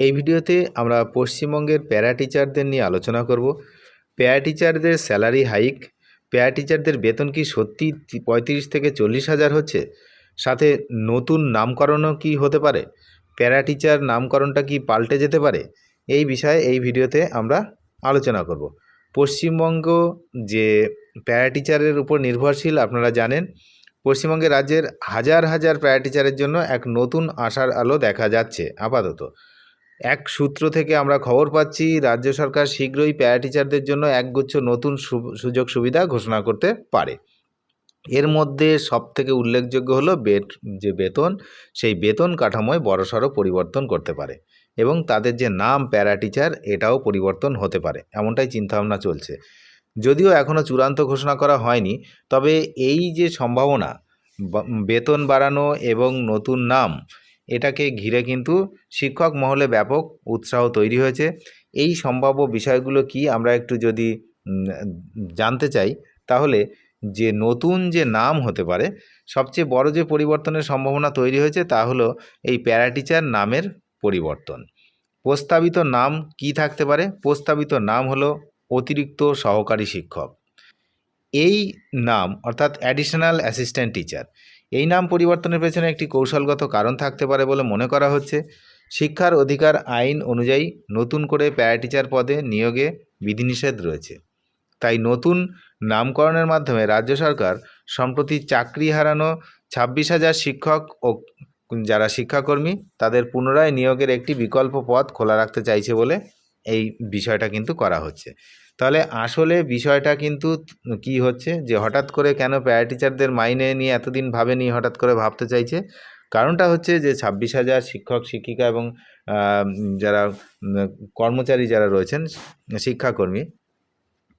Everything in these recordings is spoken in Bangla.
এই ভিডিওতে আমরা পশ্চিমবঙ্গের প্যারা টিচারদের নিয়ে আলোচনা করব। প্যারা টিচারদের স্যালারি হাইক, প্যারা টিচারদের বেতন কি সত্যি পঁয়ত্রিশ থেকে চল্লিশ হাজার হচ্ছে? সাথে নতুন নামকরণও কি হতে পারে? প্যারা টিচার নামকরণটা কি পাল্টে যেতে পারে? এই বিষয়ে এই ভিডিওতে আমরা আলোচনা করব। পশ্চিমবঙ্গ যে প্যারা টিচারের উপর নির্ভরশীল আপনারা জানেন, পশ্চিমবঙ্গের রাজ্যের হাজার হাজার প্যারা টিচারের জন্য এক নতুন আশার আলো দেখা যাচ্ছে আপাতত। এক সূত্র থেকে আমরা খবর পাচ্ছি, রাজ্য সরকার শীঘ্রই প্যারা টিচারদের জন্য একগুচ্ছ নতুন সুযোগ সুবিধা ঘোষণা করতে পারে। এর মধ্যে সবথেকে উল্লেখযোগ্য হলো বেত, যে বেতন, সেই বেতন কাঠামোয় বড়সড় পরিবর্তন করতে পারে এবং তাদের যে নাম প্যারা টিচার এটাও পরিবর্তন হতে পারে, এমনটাই চিন্তাভাবনা চলছে। যদিও এখনও চূড়ান্ত ঘোষণা করা হয়নি, তবে এই যে সম্ভাবনা বেতন বাড়ানো এবং নতুন নাম এটাকে ঘিরে কিন্তু শিক্ষক মহলে ব্যাপক উৎসাহ তৈরি হয়েছে। এই সম্ভাব্য বিষয়গুলো কি আমরা একটু যদি জানতে চাই, তাহলে যে নতুন যে নাম হতে পারে, সবচেয়ে বড় যে পরিবর্তনের সম্ভাবনা তৈরি হয়েছে তা হলো এই প্যারাটিচার নামের পরিবর্তন। প্রস্তাবিত নাম কি থাকতে পারে? প্রস্তাবিত নাম হলো অতিরিক্ত সহকারী শিক্ষক। এই নাম, অর্থাৎ অ্যাডিশনাল অ্যাসিস্ট্যান্ট টিচার এই নাম পরিবর্তনের পেছনে একটি কৌশলগত কারণ থাকতে পারে বলে মনে করা হচ্ছে। শিক্ষার অধিকার আইন অনুযায়ী নতুন করে প্যারাটিচার পদে নিয়োগে বিধিনিষেধ রয়েছে। তাই নতুন নামকরণের মাধ্যমে রাজ্য সরকার সম্প্রতি চাকরি হারানো ছাব্বিশ হাজার শিক্ষক ও যারা শিক্ষাকর্মী, তাদের পুনরায় নিয়োগের একটি বিকল্প পথ খোলা রাখতে চাইছে বলে এই বিষয়টা কিন্তু করা হচ্ছে। তাহলে আসলে বিষয়টা কিন্তু কি হচ্ছে যে, হঠাৎ করে কেন প্যারা টিচারদের মাইনে নিয়ে এতদিন ভাবেনি, হঠাৎ করে ভাবতে চাইছে? কারণটা হচ্ছে যে, ছাব্বিশ হাজার শিক্ষক, শিক্ষিকা এবং যারা কর্মচারী যারা রয়েছেন, শিক্ষাকর্মী,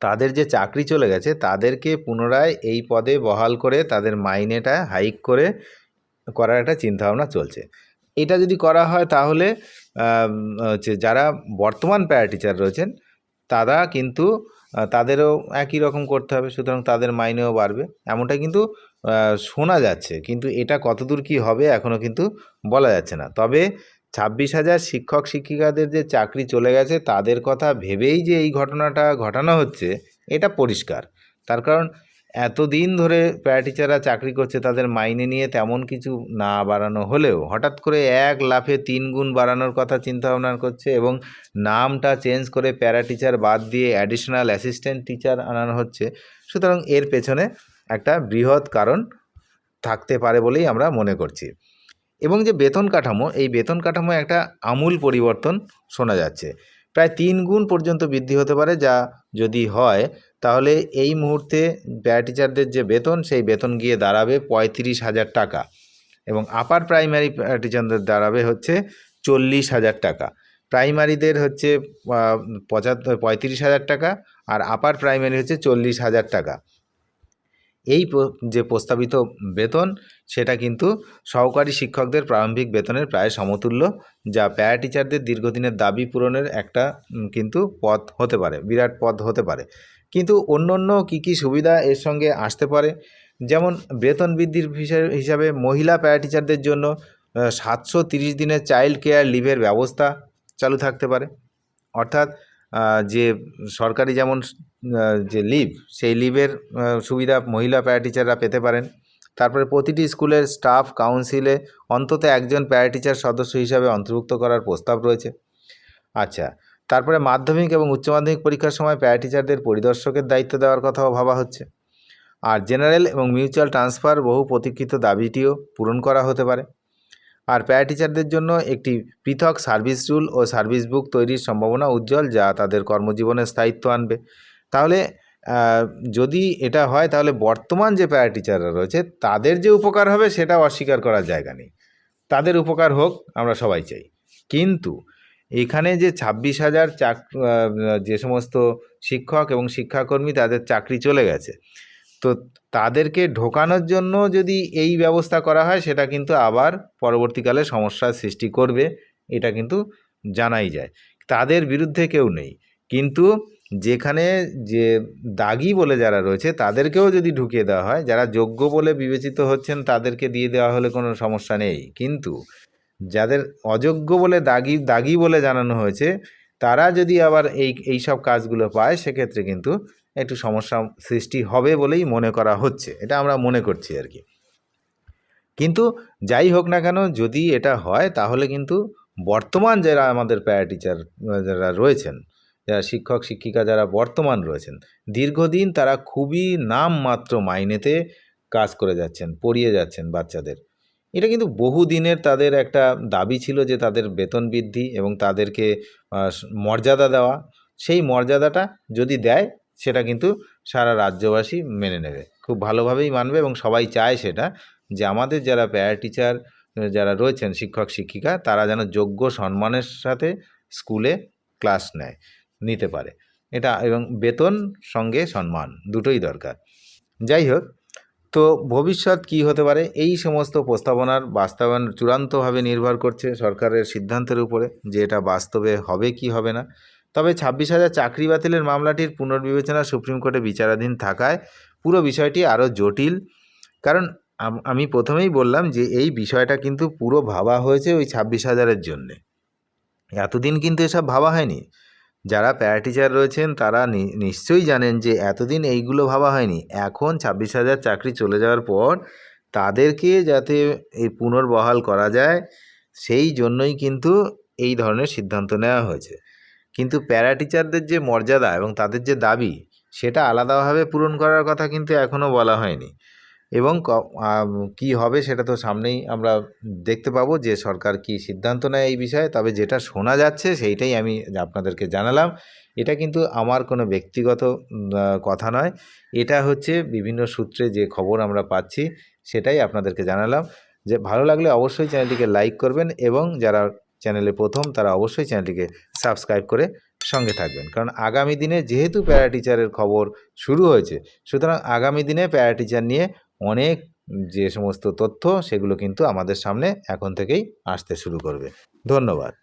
তাদের যে চাকরি চলে গেছে, তাদেরকে পুনরায় এই পদে বহাল করে তাদের মাইনেটা হাইক করে করার একটা চিন্তাভাবনা চলছে। এটা যদি করা হয় তাহলে হচ্ছে যারা বর্তমান প্যারা টিচার রয়েছেন, তারা কিন্তু তাদেরও একই রকম করতে হবে, সুতরাং তাদের মাইনেও বাড়বে। এমনটা কিন্তু শোনা যাচ্ছে। কিন্তু এটা কতদূর কি হবে এখনও কিন্তু বলা যাচ্ছে না। তবে ছাব্বিশ হাজার শিক্ষক শিক্ষিকাদের যে চাকরি চলে গেছে, তাদের কথা ভেবেই যে এই ঘটনাটা ঘটানো হচ্ছে, এটা পরিষ্কার। তার কারণ এতদিন ধরে প্যারাটিচাররা চাকরি করছে, তাদের মাইনে নিয়ে তেমন কিছু না বাড়ানো হলেও হঠাৎ করে এক লাফে তিন গুণ বাড়ানোর কথা চিন্তা ভাবনা করছে এবং নামটা চেঞ্জ করে প্যারাটিচার বাদ দিয়ে অ্যাডিশনাল অ্যাসিস্ট্যান্ট টিচার আনানো হচ্ছে। সুতরাং এর পেছনে একটা বৃহৎ কারণ থাকতে পারে বলেই আমরা মনে করছি। এবং যে বেতন কাঠামো, এই বেতন কাঠামো একটা আমূল পরিবর্তন শোনা যাচ্ছে। প্রায় তিন গুণ পর্যন্ত বৃদ্ধি হতে পারে যা যদি হয়, তাহলে এই মুহূর্তে টিচারদের যে বেতন, সেই বেতন গিয়ে দাঁড়াবে পঁয়ত্রিশ হাজার টাকা এবং আপার প্রাইমারি টিচারদের দাঁড়াবে হচ্ছে চল্লিশ হাজার টাকা। প্রাইমারিদের হচ্ছে পঁচাত্তর, পঁয়ত্রিশ হাজার টাকা আর আপার প্রাইমারি হচ্ছে চল্লিশ হাজার টাকা। এই যে প্রস্তাবিত বেতন, সেটা কিন্তু সহকারী শিক্ষকদের প্রারম্ভিক বেতনের প্রায় সমতুল্য, যা প্যারা টিচারদের দীর্ঘদিনের দাবি পূরণের একটা কিন্তু পথ হতে পারে, বিরাট পথ হতে পারে। কিন্তু অন্য অন্য কী কী সুবিধা এর সঙ্গে আসতে পারে? যেমন বেতন বৃদ্ধির হিসা- হিসাবে মহিলা প্যারা টিচারদের জন্য সাতশো তিরিশ দিনের চাইল্ড কেয়ার লিভের ব্যবস্থা চালু থাকতে পারে। অর্থাৎ যে সরকারি যেমন যে লিভ সেই লিভের সুবিধা মহিলা প্যারা টিচাররা পেতে পারেন। তারপরে প্রতিটি স্কুলের স্টাফ কাউন্সিলে অন্তত একজন প্যারা টিচার সদস্য হিসাবে অন্তর্ভুক্ত করার প্রস্তাব রয়েছে। আচ্ছা তারপরে মাধ্যমিক এবং উচ্চ মাধ্যমিক পরীক্ষার সময় প্যারা টিচারদের পরিদর্শকের দায়িত্ব দেওয়ার কথাও ভাবা হচ্ছে। আর জেনারেল এবং মিউচুয়াল ট্রান্সফার বহু প্রতীক্ষিত দাবিটিও পূরণ করা হতে পারে। আর প্যারা টিচারদের জন্য একটি পৃথক সার্ভিস রুল ও সার্ভিস বুক তৈরির সম্ভাবনা উজ্জ্বল যা তাদের কর্মজীবনে স্থায়িত্ব আনবে। তাহলে যদি এটা হয়, তাহলে বর্তমান যে প্যারা টিচাররা রয়েছে, তাদের যে উপকার হবে, সেটা অস্বীকার করার জায়গা নেই। তাদের উপকার হোক, আমরা সবাই চাই। কিন্তু, এখানে যে ছাব্বিশ হাজার চাক যে সমস্ত শিক্ষক এবং শিক্ষাকর্মী তাদের চাকরি চলে গেছে তো তাদেরকে ঢোকানোর জন্য যদি এই ব্যবস্থা করা হয়, সেটা কিন্তু আবার পরবর্তীকালে সমস্যার সৃষ্টি করবে, এটা কিন্তু জানাই যায়। তাদের বিরুদ্ধে কেউ নেই। কিন্তু যেখানে যে দাগি বলে যারা রয়েছে, তাদেরকেও যদি ঢুকিয়ে দেওয়া হয়, যারা যোগ্য বলে বিবেচিত হচ্ছেন, তাদেরকে দিয়ে দেওয়া হলে কোনো সমস্যা নেই। কিন্তু যাদের অযোগ্য বলে দাগি দাগি বলে জানানো হয়েছে, তারা যদি আবার এই এই সব কাজগুলো পায়, সেক্ষেত্রে কিন্তু একটু সমস্যা সৃষ্টি হবে বলেই মনে করা হচ্ছে। এটা আমরা মনে করছি আর কি। কিন্তু যাই হোক না কেন, যদি এটা হয়, তাহলে কিন্তু বর্তমান যারা আমাদের প্যারা টিচার যারা রয়েছেন, যারা শিক্ষক, শিক্ষিকা যারা বর্তমান রয়েছেন, দীর্ঘদিন তারা খুবই নামমাত্র মাইনেতে কাজ করে যাচ্ছেন, পড়িয়ে যাচ্ছেন বাচ্চাদের। এটা কিন্তু বহু দিনের তাদের একটা দাবি ছিল যে তাদের বেতন বৃদ্ধি এবং তাদেরকে মর্যাদা দেওয়া। সেই মর্যাদাটা যদি দেয় সেটা কিন্তু সারা রাজ্যবাসী মেনে নেবে। খুব ভালোভাবেই মানবে এবং সবাই চায় সেটা যে আমাদের যারা প্যারা টিচার যারা রয়েছেন শিক্ষক, শিক্ষিকা, তারা যেন যোগ্য সম্মানের সাথে স্কুলে ক্লাস নেয়, নিতে পারে। এটা এবং বেতন সঙ্গে সম্মান দুটোই দরকার। যাই হোক, তো ভবিষ্যৎ কি হতে পারে? এই সমস্ত প্রস্তাবনার বাস্তবায়ন চূড়ান্তভাবে নির্ভর করছে সরকারের সিদ্ধান্তের উপরে যে এটা বাস্তবে হবে কি হবে না। তবে ছাব্বিশ হাজার চাকরি বাতিলের মামলাটির পুনর্বিবেচনা সুপ্রিম কোর্টে বিচারাধীন থাকায় পুরো বিষয়টি আরও জটিল। কারণ আমি প্রথমেই বললাম যে এই বিষয়টা কিন্তু পুরো ভাবা হয়েছে ওই ছাব্বিশ হাজারের জন্যে। এতদিন কিন্তু এসব ভাবা হয়নি। যারা প্যারা টিচার রয়েছেন তারা নিশ্চয়ই জানেন যে এতদিন এইগুলো ভাবা হয়নি। এখন ছাব্বিশ হাজার চাকরি চলে যাওয়ার পর তাদেরকে যাতে এই পুনর্বহাল করা যায়, সেই জন্যই কিন্তু এই ধরনের সিদ্ধান্ত নেওয়া হয়েছে। কিন্তু প্যারা টিচারদের যে মর্যাদা এবং তাদের যে দাবি, সেটা আলাদাভাবে পূরণ করার কথা কিন্তু এখনও বলা হয়নি। এবং ক- হবে সেটা তো সামনেই আমরা দেখতে পাবো যে সরকার কি সিদ্ধান্ত নেয় এই বিষয়ে। তবে যেটা শোনা যাচ্ছে সেইটাই আমি আপনাদেরকে জানালাম। এটা কিন্তু আমার কোনো ব্যক্তিগত কথা নয়। এটা হচ্ছে বিভিন্ন সূত্রে যে খবর আমরা পাচ্ছি, সেটাই আপনাদেরকে জানালাম। যে ভালো লাগলে অবশ্যই চ্যানেলটিকে লাইক করবেন এবং যারা চ্যানেলে প্রথম, তারা অবশ্যই চ্যানেলটিকে সাবস্ক্রাইব করে সঙ্গে থাকবেন। কারণ আগামী দিনে যেহেতু প্যারা টিচারের খবর শুরু হয়েছে, সুতরাং আগামী দিনে প্যারা টিচার নিয়ে অনেক যে সমস্ত তথ্য, সেগুলো কিন্তু আমাদের সামনে এখন থেকেই আসতে শুরু করবে। ধন্যবাদ।